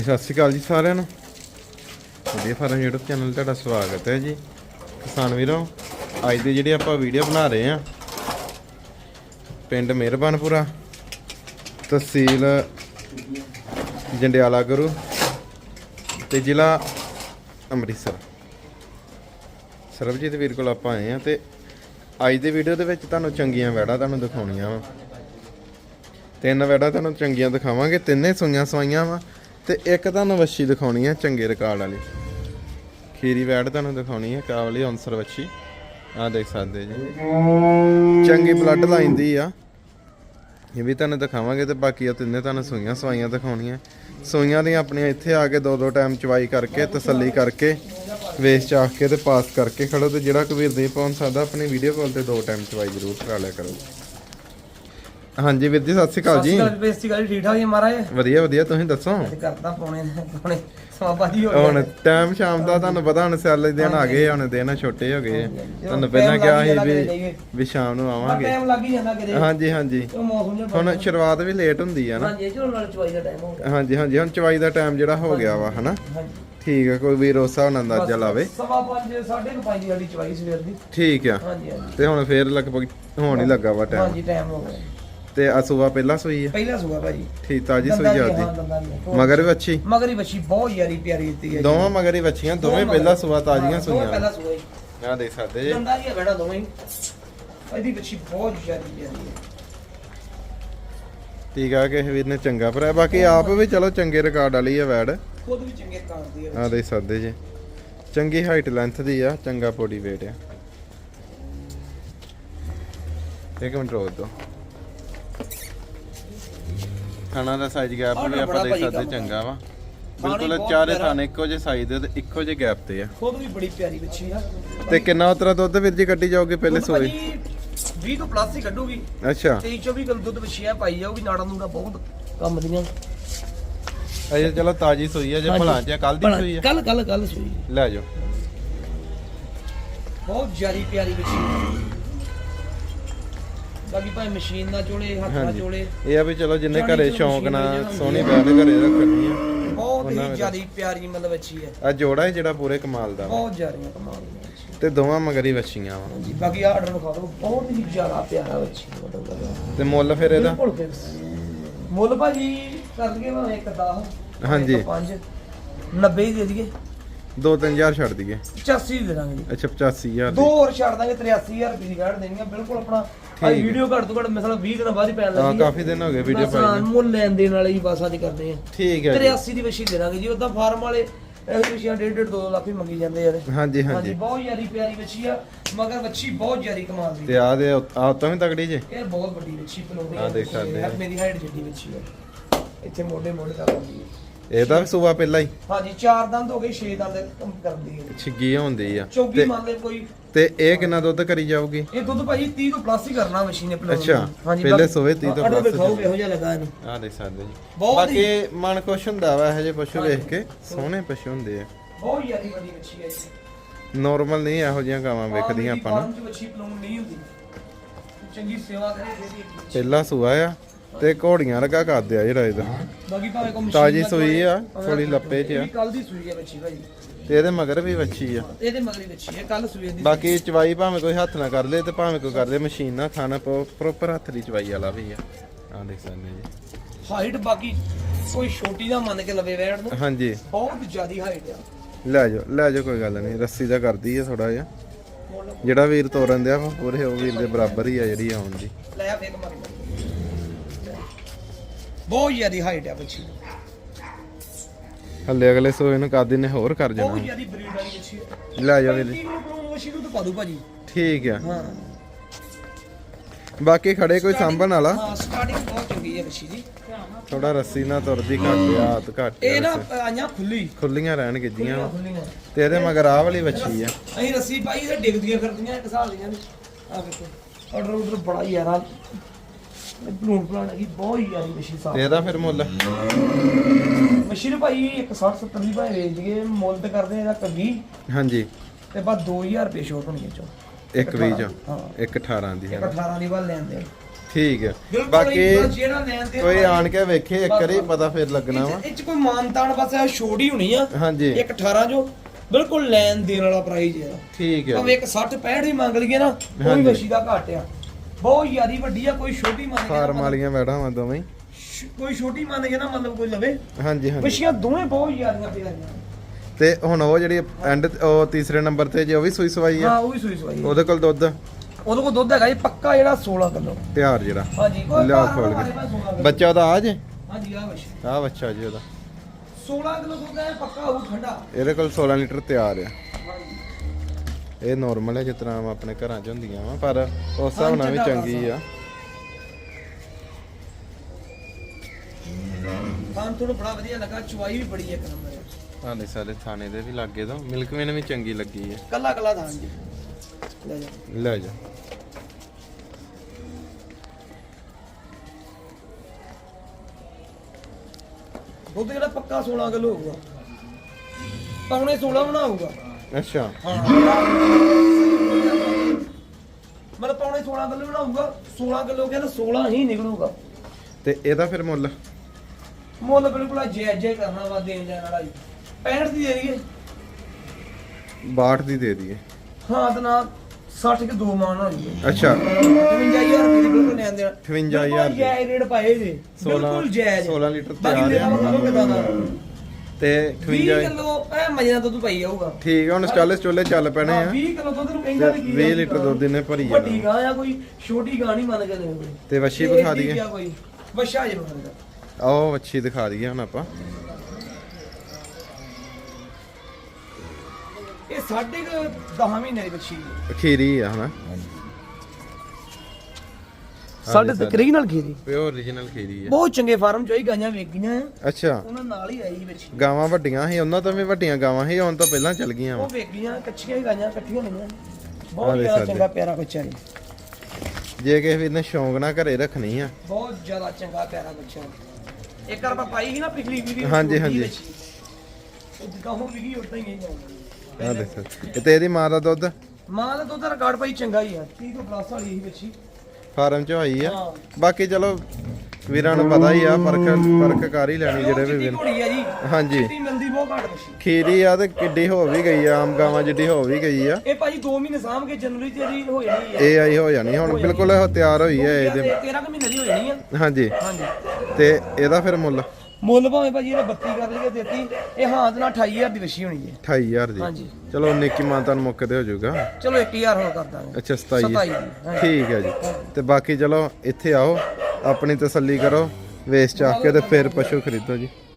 ਸਤਿ ਸ਼੍ਰੀ ਅਕਾਲ ਜੀ ਸਾਰਿਆਂ ਨੂੰ। ਵਧੀਆ ਫਾਰਮ YouTube ਚੈਨਲ ਤੁਹਾਡਾ ਸਵਾਗਤ ਹੈ ਜੀ। ਕਿਸਾਨ ਵੀਰੋ, ਅੱਜ ਦੇ ਜਿਹੜੇ ਆਪਾਂ ਵੀਡੀਓ ਬਣਾ ਰਹੇ ਆ ਪਿੰਡ ਮਿਹਰਬਾਨਪੁਰਾ, ਤਹਿਸੀਲ ਜੰਡਿਆਲਾ ਗੁਰੂ ਤੇ ਜ਼ਿਲ੍ਹਾ ਅੰਮ੍ਰਿਤਸਰ। ਸਰਬਜੀਤ ਵੀਰ ਕੋਲ ਆਪਾਂ ਆਏ ਆ ਤੇ ਅੱਜ ਦੀ ਵੀਡੀਓ ਦੇ ਵਿੱਚ ਤੁਹਾਨੂੰ ਚੰਗੀਆਂ ਵੈੜਾਂ ਤੁਹਾਨੂੰ ਦਿਖਾਉਣੀਆਂ ਵਾ। ਤਿੰਨ ਵੈੜਾਂ ਤੁਹਾਨੂੰ ਚੰਗੀਆਂ ਦਿਖਾਵਾਂਗੇ, ਤਿੰਨੇ ਸੂਈਆਂ ਸਵਾਈਆਂ ਵਾ। ਤੇ ਇੱਕ ਤੁਹਾਨੂੰ ਵੱਛੀ ਦਿਖਾਉਣੀ ਹੈ ਚੰਗੇ ਰਿਕਾਰਡ ਵਾਲੀ। ਖੀਰੀ ਵੈੜ ਤੁਹਾਨੂੰ ਦਿਖਾਉਣੀ ਹੈ ਕਾਵਲੀ ਅਨਸਰ ਵੱਛੀ। ਆਹ ਦੇਖ ਸਕਦੇ ਜੀ। ਚੰਗੀ ਬਲੱਡ ਲਾਈਨ ਦੀ ਆ। ਇਹ ਵੀ ਤੁਹਾਨੂੰ ਦਿਖਾਵਾਂਗੇ ਤੇ ਬਾਕੀ ਆ ਤਿੰਨੇ ਤੁਹਾਨੂੰ ਸੂਈਆਂ ਸਵਾਈਆਂ ਦਿਖਾਉਣੀਆਂ। ਸੂਈਆਂ ਦੀਆਂ ਆਪਣੀਆਂ ਇੱਥੇ ਆ ਕੇ ਦੋ ਦੋ ਟਾਈਮ ਚਵਾਈ ਕਰਕੇ, ਤਸੱਲੀ ਕਰਕੇ, ਵੇਸ ਚਾਖ ਕੇ ਤੇ ਪਾਸ ਕਰਕੇ ਖੜੋ ਤੇ ਜਿਹੜਾ ਕਬੀਰ ਨਹੀਂ ਪਹੁੰਚ ਸਕਦਾ, ਆਪਣੀ ਵੀਡੀਓ ਕਾਲ ਤੇ ਦੋ ਟਾਈਮ ਚਵਾਈ ਜ਼ਰੂਰ ਕਰਾ ਲਿਆ ਕਰੋ। ਹਾਂਜੀ ਵੀਰ ਜੀ ਸਤਿ ਸ਼੍ਰੀ ਅਕਾਲ ਜੀ। ਬੇਸਤੀ ਗੱਲ ਠੀਕ ਠਾਕ ਜੀ ਮਹਾਰਾਜ? ਵਧੀਆ ਵਧੀਆ ਤੁਸੀਂ ਦੱਸੋ? ਕਰਦਾ ਪੌਣੇ ਪੌਣੇ ਸਮਾਪਾਦੀ ਹੋ ਹੁਣ ਟਾਈਮ ਸ਼ਾਮ ਦਾ ਤੁਹਾਨੂੰ ਪਤਾ ਹੁਣ ਸਿਆਲ ਦਿਨ ਆ ਗਏ ਹੁਣ ਦਿਨ ਛੋਟੇ ਹੋ ਗਏ। ਤੁਹਾਨੂੰ ਪਹਿਲਾਂ ਕਿਹਾ ਸੀ ਵੀ ਵੀ ਸ਼ਾਮ ਨੂੰ ਆਵਾਂਗੇ। ਟਾਈਮ ਲੱਗ ਹੀ ਜਾਂਦਾ ਕਿਤੇ। ਹਾਂਜੀ ਹਾਂਜੀ। ਹੁਣ ਸ਼ੁਰੂਆਤ ਵੀ ਲੇਟ ਹੁੰਦੀ ਆ ਨਾ। ਹਾਂਜੀ ਚਲੋ ਨਾਲ ਚਵਾਈ ਦਾ ਟਾਈਮ ਹੋ ਗਿਆ। ਹਾਂਜੀ ਹਾਂਜੀ ਹੁਣ ਚਵਾਈ ਦਾ ਟਾਈਮ ਜਿਹੜਾ ਹੋ ਗਿਆ ਵਾ ਹਨਾ? ਠੀਕ ਹੈ ਕੋਈ ਵੀਰ ਹਿਸਾਬ ਨਾਲ ਅੰਦਾਜ਼ਾ ਲਾਵੇ। ਸਵਾ ਪੰਜ ਸਾਢੇ ਕੁ ਪੰਜ ਦੀ ਸਾਡੀ ਚਵਾਈ ਸਵੇਰ ਦੀ। ਠੀਕ ਆ। ਹਾਂਜੀ ਤੇ ਹੁਣ ਫੇਰ ਲਗਭਗ ਹੋਣ ਹੀ ਲੱਗਾ ਵਾ ਟਾਈਮ ਹਾਂਜੀ ਟਾਈਮ ਹੋ ਗਿਆ। ਤੇ ਅਸੂਆ ਪਹਿਲਾਂ ਸੂਈ ਆ? ਪਹਿਲਾ ਸੁਗਾ ਭਾਜੀ। ਠੀਕ ਤਾਜੀ ਸੂਈ ਜਾਂਦੀ ਦੀ। ਮਗਰ ਵੀ ਅੱਛੀ। ਮਗਰ ਬੱਚੀ ਬਹੁਤ ਯਾਰੀ ਪਿਆਰੀ ਦਿੱਤੀ ਹੈ। ਦੋਵਾਂ ਮਗਰ ਹੀ ਬੱਚੀਆਂ ਦੋਵੇਂ ਪਹਿਲਾਂ ਮਗਰ। ਸੂਆ ਤਾਜ਼ੀਆਂ ਸੂਈਆਂ। ਪਹਿਲਾ ਸੁਗਾ ਜੀ। ਆ ਦੇਖ ਸਕਦੇ ਜੀ। ਦੰਦਾਂ ਦੀਆਂ ਬੈਣਾ ਦੋਵੇਂ। ਹੀ ਇਹਦੀ ਬੱਚੀ ਬਹੁਤ ਯਾਰੀ ਪਿਆਰੀ ਹੈ। ਠੀਕ ਆ ਕਿਸੇ ਵੀਰ ਨੇ ਚੰਗਾ ਭਰਾ ਬਾਕੀ ਆਪ ਵੀ ਚਲੋ ਚੰਗੇ ਰਿਕਾਰਡ ਵਾਲੀ ਆ ਵੈੜ। ਖੁਦ ਵੀ ਚੰਗੇ ਕਾਰ ਦੀ ਹੈ ਆ ਦੇਖ ਸਕਦੇ ਜੀ। ਚੰਗੀ ਹਾਈਟ ਲੈਂਥ ਦੀ ਆ ਚੰਗਾ ਬੋਡੀ weight ਆ। ਇੱਕ ਮਿੰਟ ਰੋਕ ਦੋ ਖਾਣਾ ਦਾ ਸਾਈਜ਼ ਗੈਪ ਵੀ ਆਪਾਂ ਦੇਖ ਸਕਦੇ ਚੰਗਾ ਵਾ। ਬਿਲਕੁਲ ਚਾਰੇ ਥਾਣੇ ਇੱਕੋ ਜਿਹੇ ਸਾਈਜ਼ ਦੇ ਤੇ ਇੱਕੋ ਜਿਹੇ ਗੈਪ ਤੇ ਆ। ਖੁਦ ਵੀ ਬੜੀ ਪਿਆਰੀ ਬੱਚੀ ਆ। ਤੇ ਕਿੰਨਾ ਉਤਰਾ ਦੁੱਧ ਵੀਰ ਜੀ ਕੱਢੀ ਜਾਓਗੇ ਪਹਿਲੇ ਸੋਏ? ਭਾਜੀ 20 ਤੋਂ ਪਲੱਸ ਹੀ ਕੱਢੂਗੀ। ਅੱਛਾ। 23 24 ਕਿਲੋ ਦੁੱਧ ਬੱਚੀਆਂ ਪਾਈ ਜਾਊਗੀ ਨਾੜਾ ਨੂੜਾ ਬਹੁਤ ਕੰਮ ਦੀਆਂ। ਅਜੇ ਚਲੋ ਤਾਜੀ ਸੋਈ ਆ ਜੇ ਭਲਾ ਚ ਕੱਲ ਦੀ ਸੋਈ ਆ। ਕੱਲ ਕੱਲ ਕੱਲ ਸੋਈ ਲੈ ਜਾਓ। ਬਹੁਤ ਜਾਰੀ ਪਿਆਰੀ ਬੱਚੀ ਬਾਕੀ ਭਾਵੇਂ ਮਸ਼ੀਨ ਨਾਲ ਚੋਲੇ ਹੱਥ ਨਾਲ ਹਾਂਜੀ। ਚੋਲੇ ਇਹ ਆ ਵੀ ਚਲੋ ਜਿੰਨੇ ਘਰੇ ਸ਼ੌਂਕ ਨਾਲ ਸੋਹਣੀ ਬੈਠ ਘਰੇ ਰੱਖਣੀ ਆ ਬਹੁਤ ਹੀ। ਜਾਰੀ ਪਿਆਰੀ ਮਤਲਬ ਬੱਚੀ ਹੈ ਆ ਜੋੜਾ ਹੈ ਜਿਹੜਾ ਪੂਰੇ ਕਮਾਲ ਦਾ ਵਾ। ਬਹੁਤ ਜਾਰੀਆਂ ਕਮਾਲ ਦੀਆਂ। ਤੇ ਦੋਵਾਂ ਮਗਰੀ ਵੱਛੀਆਂ ਵਾ ਹਾਂਜੀ ਬਾਕੀ ਆਰਡਰ ਵਿਖਾ ਦਿਓ ਬਹੁਤ ਹੀ ਜ਼ਿਆਦਾ ਪਿਆਰਾ ਬੱਚੀ ਮਤਲਬ ਤੇ ਮੁੱਲ ਫਿਰ ਇਹਦਾ ਬਿਲਕੁਲ ਫਿਕਸ ਮੁੱਲ ਭਾਜੀ ਕਰ ਲਈਏ ਭਾਵੇਂ ਇੱਕ 10 ਹਾਂਜੀ। 5 90 ਹੀ ਦੇ ਦਈਏ 2-3000 ਛੱਡ ਦਈਏ। 85 ਦੇ ਦਾਂਗੇ ਜੀ। ਅੱਛਾ 85000 ਦੋ। ਦੀ ਹੋਰ ਛੱਡ ਦਾਂਗੇ 83000 ਰੁਪਏ ਦੀ ਕਾਢ ਦੇਣੀ ਆ। ਬਿਲਕੁਲ ਆਪਣਾ ਆ ਠੀਕ। ਵੀਡੀਓ ਘੱਟ ਤੋਂ ਘੱਟ ਮਸਲਾ 20 ਦਿਨਾਂ ਬਾਅਦ ਹੀ ਪੈਣ ਹਾਂ ਲੱਗੀ ਆ। ਕਾਫੀ ਦਿਨ ਹੋ ਗਏ ਵੀਡੀਓ ਪਾਈ ਹਾਂ, ਨੂੰ। ਮੁੱਲ ਲੈਣ ਦੇਣ ਵਾਲੇ ਹੀ ਬਸ ਅੱਜ ਕਰਦੇ ਆ। ਠੀਕ ਹੈ ਜੀ। 83 ਦੀ ਵਸ਼ੀ ਦੇ ਦਾਂਗੇ ਜੀ। ਉਦਾਂ ਫਾਰਮ ਵਾਲੇ ਇਹੋ ਜਿਹੀ ਵਸ਼ੀਆਂ 1.5 2 ਲੱਖ ਹੀ ਮੰਗੀ ਜਾਂਦੇ ਯਾਰ ਹਾਂਜੀ ਹਾਂਜੀ। ਹਾਂਜੀ ਬਹੁਤ ਯਾਰੀ ਪਿਆਰੀ ਵਸ਼ੀ ਆ। ਮਗਰ ਵੱਛੀ ਬਹੁਤ ਯਾਰੀ ਕਮਾਲ ਦੀ। ਤੇ ਆ ਦੇ ਆ ਤਾਂ ਵੀ ਤਗੜੀ ਜੇ? ਇਹ ਬਹੁਤ ਵੱਡੀ ਵੱਛੀ ਪਲੋੜੀ ਆਹ ਦੇਖ ਸਕਦੇ ਆ। ਮੇਰੀ ਹਾਈਟ ਜਿੱਡੀ ਵੱਛੀ ਆ। ਇੱਥੇ ਮੋਢੇ ਮੋਢੇ ਤੱਕ ਆਉਂਦੀ ਹੈ ਇਹਦਾ ਵੀ ਸੂਆ ਪਹਿਲਾਂ ਹੀ। ਹਾਂਜੀ ਚਾਰ ਦੰਦ ਹੋ ਗਏ 6 ਦੰਦ ਕੰਮ ਕਰਦੀ ਹੈ। ਛਿੱਗੀ ਹੁੰਦੀ ਆ। ਚੌਗੀ ਤੇ ਮੰਨ ਲੈ ਕੋਈ ਤੇ ਇਹ ਕਿੰਨਾ ਦੁੱਧ ਕਰੀ ਜਾਊਗੀ? ਇਹ ਦੁੱਧ ਭਾਜੀ 30 ਤੋਂ ਪਲੱਸ ਹੀ ਕਰਨਾ ਮਸ਼ੀਨ ਨੇ ਪਲਾਉਣ ਅੱਛਾ, ਪਹਿਲੇ ਸੋਏ 30 ਤੋਂ plus plus ਇਹੋ ਜਿਹਾ ਲੱਗਾ ਇਹਨੂੰ। ਆ ਦੇਖ ਸਕਦੇ ਜੀ। ਬਹੁਤ ਬਾਕੀ ਮਨ ਖੁਸ਼ ਹੁੰਦਾ ਵਾ ਇਹੋ ਜਿਹੇ ਪਸ਼ੂ ਵੇਖ ਕੇ। ਸੋਹਣੇ ਪਸ਼ੂ ਹੁੰਦੇ ਆ। ਬਹੁਤ ਯਾਰੀ ਵੱਡੀ ਵੱਛੀ ਹੈ ਜੀ। ਨਾਰਮਲ ਨਹੀਂ ਇਹੋ ਜਿਹੀਆਂ ਗਾਵਾਂ ਵੇਖਦੀਆਂ ਆਪਾਂ ਨੂੰ। ਪਲਾਉਣ ਨਹੀਂ ਹੁੰਦੀ। ਚੰਗੀ ਸੇਵਾ ਕਰੇ ਜਿਹਦੀ ਪਹਿਲਾ ਸੂਆ ਆ। ਤੇ ਘੋੜੀਆਂ ਲਗਾ ਕਰਦੇ ਆ ਜਿਹੜਾ ਇਹਦਾ। ਬਾਕੀ ਭਾਵੇਂ ਤਾਜੀ ਸੂਈ ਆ ਥੋੜੀ ਲੱਪੇ 'ਚ ਆ। ਕੱਲ ਦੀ ਸੂਈ ਹੈ ਵੱਛੀ ਭਾਜੀ ਤੇ ਇਹਦੇ ਮਗਰ ਵੀ ਵੱਛੀ ਆ। ਇਹਦੇ ਮਗਰੀ ਵੱਛੀ ਹੈ ਕੱਲ ਸੂਈ ਦੀ ਬਾਕੀ ਚਵਾਈ ਭਾਵੇਂ ਕੋਈ ਹੱਥ ਨਾਲ ਕਰ ਲੇ ਤੇ ਭਾਵੇਂ ਕੋਈ ਕਰ ਲੇ ਮਸ਼ੀਨ ਨਾਲ ਖਾਣਾ ਪ੍ਰੋਪਰ ਹੱਥ ਦੀ ਚਵਾਈ ਵਾਲਾ ਵੀ ਆ। ਆ ਦੇਖ ਸਕਦੇ ਜੀ। ਹਾਈਟ ਬਾਕੀ ਕੋਈ ਛੋਟੀ ਦਾ ਮੰਨ ਕੇ ਲਵੇ ਵੈੜ ਨੂੰ। ਹਾਂਜੀ। ਬਹੁਤ ਜ਼ਿਆਦੀ ਹਾਈਟ ਆ। ਲੈ ਜਾਓ ਲੈ ਜਾਓ ਕੋਈ ਗੱਲ ਨਹੀਂ ਰੱਸੀ ਦਾ ਕਰਦੀ ਆ ਥੋੜਾ ਜਿਹਾ। ਜਿਹੜਾ ਵੀਰ ਤੋਰਨ ਦਿਆ ਵਾ ਪੂਰੇ ਉਹ ਵੀਰ ਦੇ ਬਰਾਬਰ ਹੀ ਆ ਜਿਹੜੀ ਆਉਣ ਦੀ। ਲੈ ਆ ਫੇਕ ਮਾਰੀ ਬਹੁਤ ਜ਼ਿਆਦੀ ਹਾਈਟ ਆ ਬੱਚੀ ਦੀ। ਹੱਲੇ ਅਗਲੇ ਸੋਏ ਨੂੰ ਕਾਦੀ ਨੇ ਹੋਰ ਕਰ ਬਹੁਤ ਜਾਣਾ ਜ਼ਿਆਦੀ ਬਰੀਡ ਵਾਲੀ ਬੱਚੀ। ਹੈ ਲੈ ਜਾਓ ਵੀਰ। 35 ਕਿਲੋ ਪਲਾਉਣ ਬੱਚੀ ਨੂੰ ਤਾਂ ਪਾ ਦੂ ਭਾਜੀ। ਠੀਕ ਆ। ਹਾਂ। ਬਾਕੀ ਖੜੇ ਕੋਈ ਸਾਂਭਣ ਵਾਲਾ? ਹਾਂ ਸਟਾਰਟਿੰਗ ਬਹੁਤ ਚੰਗੀ ਹੈ ਬੱਚੀ ਦੀ। ਥੋੜਾ ਰੱਸੀ ਨਾਲ ਤੁਰਦੀ ਘੱਟ ਆ ਹੱਥ ਘੱਟ ਇਹ ਨਾ ਆ ਆਈਆਂ ਖੁੱਲੀ। ਖੁੱਲੀਆਂ ਰਹਿਣ ਗਿੱਜੀਆਂ ਵਾ ਖੁੱਲੀਆਂ। ਤੇ ਇਹਦੇ ਮਗਰ ਆਹ ਵਾਲੀ ਵੱਛੀ ਆ। ਅਸੀਂ ਰੱਸੀ ਪਾਈ ਤੇ ਡਿੱਗਦੀਆਂ ਫਿਰਦੀਆਂ ਇੱਕ ਹਿਸਾਬ ਦੀਆਂ ਨੇ ਆ ਵੇਖੋ। ਆਰਡਰ ਉਧਰ ਬੜਾ ਯਾਰਾ ਬਲੂਨ ਪਲਾਨ ਹੈਗੀ ਬਹੁਤ ਹੀ ਯਾਰੀ ਮਸ਼ੀਨ ਸਾਫ਼ ਤੇ ਇਹਦਾ ਫਿਰ ਮੁੱਲ? ਮਸ਼ੀਨ ਭਾਈ 160 70 ਦੀ ਭਾਈ ਵੇਚ ਦਈਏ ਮੁੱਲ ਤੇ ਕਰਦੇ ਇਹਦਾ ਕੱਗੀ ਹਾਂਜੀ। ਤੇ ਬਾਅਦ 2000 ਰੁਪਏ ਸ਼ੋਟ ਹੋਣੀ ਚੋ। ਇੱਕ ਵੀਹ ਚੋਂ? ਹਾਂ। ਇੱਕ 18 ਦੀ ਹੈ 18 ਦੀ ਵੱਲ ਲੈਂਦੇ ਠੀਕ ਹੈ। ਬਿਲਕੁਲ ਬਾਕੀ ਹੀ ਬਸ ਜਿਹੜਾ ਲੈਣ ਕੋਈ ਆਣ ਕੇ ਵੇਖੇ ਇੱਕ ਵਾਰੀ ਪਤਾ ਫਿਰ ਲੱਗਣਾ ਵਾ। ਇਹ ਚ ਕੋਈ ਮਾਨਤਾਨ ਬਸ ਇਹ ਛੋੜ ਹੀ ਹੋਣੀ ਆ। ਹਾਂਜੀ। ਇੱਕ 18 ਜੋ ਬਿਲਕੁਲ ਲੈਣ ਦੇਣ ਵਾਲਾ ਪ੍ਰਾਈਸ ਹੈ। ਠੀਕ ਹੈ। ਭਾਵੇਂ ਇੱਕ 60 65 ਹੀ ਮੰਗ ਲਈਏ ਨਾ ਕੋਈ ਹਾਂਜੀ। ਵਸ਼ੀ ਦਾ ਘੱਟ ਆ ਬਹੁਤ ਜ਼ਿਆਦੀ ਵੱਡੀ ਆ ਕੋਈ ਛੋਟੀ ਮੰਨ ਕੇ ਫਾਰਮ ਵਾਲੀਆਂ ਵੈੜਾਂ ਵਾ ਦੋਵੇਂ ਹੀ। ਸ਼- ਕੋਈ ਛੋਟੀ ਮੰਨ ਕੇ ਨਾ ਮਤਲਬ ਕੋਈ ਲਵੇ। ਹਾਂਜੀ ਹਾਂਜੀ। ਵਸ਼ੀਆਂ ਦੋਵੇਂ ਬਹੁਤ ਜ਼ਿਆਦੀਆਂ ਪਿਆਰੀਆਂ ਤੇ ਹੁਣ ਉਹ ਜਿਹੜੀ ਐਂਡ ਉਹ ਤੀਸਰੇ ਨੰਬਰ ਤੇ ਜੇ ਉਹ ਵੀ ਸੂਈ ਸਵਾਈ ਆ? ਹਾਂ ਉਹ ਵੀ ਸੂਈ ਸਵਾਈ ਆ। ਉਹਦੇ ਕੋਲ ਦੁੱਧ? ਉਹਦੇ ਕੋਲ ਦੁੱਧ ਹੈਗਾ ਜੀ ਪੱਕਾ ਜਿਹੜਾ 16 ਕਿਲੋ। ਤਿਆਰ ਜਿਹੜਾ। ਹਾਂਜੀ ਕੋਈ ਲਿਆਓ ਭਾਰ ਖੋਲ ਵਾਲੇ ਕੇ। ਭਾਵੇਂ 16 ਕਿਲੋ। ਬੱਚਾ ਉਹਦਾ ਆ ਜੇ? ਹਾਂਜੀ ਆ ਵਸ਼ੀ ਆ ਬੱਚਾ ਜੀ ਉਹਦਾ। 16 ਕਿਲੋ ਦੁੱਧ ਹੈ ਪੱਕਾ ਉਹ ਠੰਡਾ। ਇਹਦੇ ਕੋਲ 16 ਲੀਟਰ ਤਿਆਰ ਆ। ਹਾਂਜੀ। ਇਹ ਨਾਰਮਲ ਹੈ ਜਿਸ ਤਰ੍ਹਾਂ ਆਪਣੇ ਘਰਾਂ 'ਚ ਹੁੰਦੀਆਂ ਵਾ ਪਰ ਉਸ ਹਿਸਾਬ ਨਾਲ ਵੀ ਚੰਗਾ ਆ। ਖਾਣ ਤੋਂ ਬੜਾ ਵਧੀਆ ਲੱਗਾ ਚੁਆਈ ਵੀ ਬੜੀ ਇੱਕ ਨੰਬਰ ਹੈ ਹਾਲੇ ਸਾਰੇ ਥਾਣੇ ਦੇ ਵੀ ਲੱਗੇ ਤੋਂ। ਮਿਲਕਵੇਨ ਵੀ ਚੰਗੀ ਲੱਗੀ ਹੈ ਕੱਲਾ ਕੱਲਾ ਥਾਂ ਜੀ। ਲੈ ਜਾ। ਲੈ ਜਾ। ਦੁੱਧ ਜਿਹੜਾ ਪੱਕਾ 16 ਕਿਲੋ ਹੋਊਗਾ ਪੌਣੇ 16 ਬਣਾਊਗਾ। ਅੱਛਾ। ਹਾਂ ਮਤਲਬ ਪੌਣੇ 16 ਕਿਲੋ ਬਣਾਊਗਾ। 16 ਕਿਲੋ ਕਹਿੰਦਾ 16 ਹੀ ਨਿਕਲੂਗਾ। ਤੇ ਇਹਦਾ ਫਿਰ ਮੁੱਲ? ਮੁੱਲ ਬਿਲਕੁਲ ਜੈ ਜੈ ਕਰਨਾ ਵਾ ਦੇਣ ਜਾਣ ਵਾਲਾ ਜੀ 65 ਦੀ ਦੇ ਦਈਏ। 62 ਦੀ ਦੇ ਦਈਏ। ਹਾਂ ਤੇ ਨਾ 60 ਕੇ ਦੋ ਮਾਨ ਹੋ ਜੀਏ ਅੱਛਾ। 55000 ਰੁਪਏ ਦੀ ਬਿਲਕੁਲ ਲੈਣ ਦੇਣਾ। 58,000 ਦੀ। ਜੈ ਰੇਟ ਪਾਏ ਜੇ ਬਿਲਕੁਲ ਜਾਇਜ਼। 16 ਲੀਟਰ ਤਿਆਰ ਆ ਤੇ 20 58 ਕਿਲੋ ਐ ਮਜੇ ਨਾਲ ਦੁੱਧ ਪਈ ਜਾਊਗਾ। ਠੀਕ ਆ ਹੁਣ ਸਟਾਲੇ ਸਟੋਲੇ ਚੱਲ ਪੈਣੇ ਆ। 20 ਕਿਲੋ ਦੁੱਧ ਨੂੰ ਕਹਿੰਦਾ ਕੀ 20 ਆ? ਲੀਟਰ ਦੁੱਧ ਇਹਨੇ ਭਰੀ ਵੱਡੀ ਜਾਣਾ ਗਾਂ ਆ ਕੋਈ ਛੋਟੀ ਗਾਂ ਨਹੀਂ ਮੰਨ ਕੇ ਦੇਵੇ ਕੋਈ। ਤੇ ਵੱਛੀ ਇਹ ਵਿਖਾ ਦਈਏ। ਆ ਕੋਈ ਵਛਾ ਜੇ ਮੰਨਦਾ ਆਓ ਵੱਛੀ ਦਿਖਾ ਦਈਏ ਹੁਣ ਆਪਾਂ। ਇਹ ਸਾਢੇ ਕੁ 10 ਮਹੀਨੇ ਦੀ ਬੱਚੀ ਖੀਰੀ ਆ ਹਨਾ? ਤੱਕ ਰਹੀ ਨਾਲ ਖੀਰੀ। ਪਿਓਰ origignal ਖੀਰੀ ਆ ਬਹੁਤ ਚੰਗੇ ਫਾਰਮ ਚੋਂ ਹੀ ਗਾਈਆਂ ਵੇਗੀਆਂ ਆ ਅੱਛਾ। ਉਹਨਾਂ ਨਾਲ ਹੀ ਆਈ ਬੱਚੀ ਗਾਵਾਂ ਵੱਡੀਆਂ ਸੀ ਉਹਨਾਂ ਤੋਂ ਵੀ ਵੱਡੀਆਂ ਗਾਵਾਂ ਸੀ ਆਉਣ ਤੋਂ ਪਹਿਲਾਂ ਚੱਲ ਗਈਆਂ ਵਾ। ਉਹ ਵੇਗੀਆਂ ਕੱਚੀਆਂ ਹੀ ਗਾਈਆਂ ਇਕੱਠੀਆਂ ਲਈਆਂ ਬਹੁਤ ਜ਼ਿਆਦਾ। ਚੰਗਾ ਪਿਆਰਾ ਬੱਚਾ ਜੀ। ਜੇ ਕਿਸੇ ਨੇ ਸ਼ੌਂਕ ਨਾਲ ਘਰੇ ਰੱਖਣੀ ਆ। ਬਹੁਤ ਜ਼ਿਆਦਾ ਚੰਗਾ ਪਿਆਰਾ ਬੱਚਾ ਇੱਕ ਵਾਰ ਆਪਾਂ ਪਾਈ ਸੀ ਨਾ ਪਿਛਲੀ ਵੀਡੀਓ ਹਾਂਜੀ, ਹਾਂਜੀ। ਉਹ ਜਿੱਦਾਂ ਹੁਣ ਵਿਗੀ ਉਦਾਂ ਹੀ ਗਈ ਆ। ਦੇਖੋ ਤੇ ਇਹਦੀ ਮਾਂ ਦਾ ਦੁੱਧ? ਮਾਂ ਦਾ ਦੁੱਧ ਦਾ ਰਿਕਾਰਡ ਭਾਈ ਚੰਗਾ ਹੀ ਆ। 30 ਤੋਂ ਪਲੱਸ ਵਾਲੀ ਹੀ ਬੱਚੀ। ਫਾਰਮ ਚ ਹੋਈ ਆ। ਬਾਕੀ ਚਲੋ ਵੀਰਾਂ ਨੂੰ ਪਤਾ ਹੀ ਆ ਪਰਖ ਪਰਖ ਕਰ ਹੀ ਲੈਣੀ ਜਿਹੜੇ ਵੀ ਵੀਰ। ਘੋੜੀ ਆ ਜੀ। ਹਾਂਜੀ। ਚਿੱਟੀ ਮਿਲਦੀ ਬਹੁਤ ਘੱਟ ਬੱਚੀ ਖੀਰੀ ਆ ਤੇ ਕਿੱਡੀ ਹੋ ਵੀ ਗਈ ਆ ਆਮ ਗਾਵਾਂ ਜਿੱਡੀ ਹੋ ਵੀ ਗਈ ਆ। ਇਹ ਭਾਜੀ 2 ਮਹੀਨੇ ਸਾਂਭ ਕੇ ਜਨਵਰੀ ਤੇ ਇਹਦੀ ਹੋ ਜਾਣੀ ਆ। ਇਹ ਆਈ ਹੋ ਜਾਣੀ ਹੁਣ ਬਿਲਕੁਲ ਇਹ ਤਿਆਰ ਹੋਈ ਆ ਇਹਦੇ। 13 ਕੁ ਮਹੀਨੇ ਦੀ ਹੋ ਜਾਣੀ ਆ। ਹਾਂਜੀ ਹਾਂਜੀ। ਤੇ ਇਹਦਾ ਫਿਰ ਮੁੱਲ? ਮੁੱਲ ਭਾਵੇਂ ਭਾਜੀ ਇਹਨੇ 32 ਕਰ ਲਈਏ ਦੇਤੀ ਇਹ ਹਾਂ ਦੇ ਨਾਲ 28000 ਦੀ ਵਸ਼ੀ ਹੋਣੀ ਹੈ। 28000 ਦੀ? ਹਾਂਜੀ। ਚਲੋ ਨਿੱਕੀ ਮਾਨਤਾ ਨੂੰ ਮੌਕੇ ਤੇ ਹੋ ਜਾਊਗਾ। ਚਲੋ 1000 ਹੋਰ ਕਰ ਦਾਂਗੇ। ਅੱਛਾ 27 27 ਦੀ ਹਾਂਜੀ। ਠੀਕ ਹੈ ਜੀ। ਤੇ ਬਾਕੀ ਚਲੋ ਇੱਥੇ ਆਓ ਆਪਣੀ ਤਸੱਲੀ ਕਰੋ ਵੇਸ ਚ ਆ ਕੇ ਤੇ ਫਿਰ ਪਸ਼ੂ ਖਰੀਦੋ ਜੀ।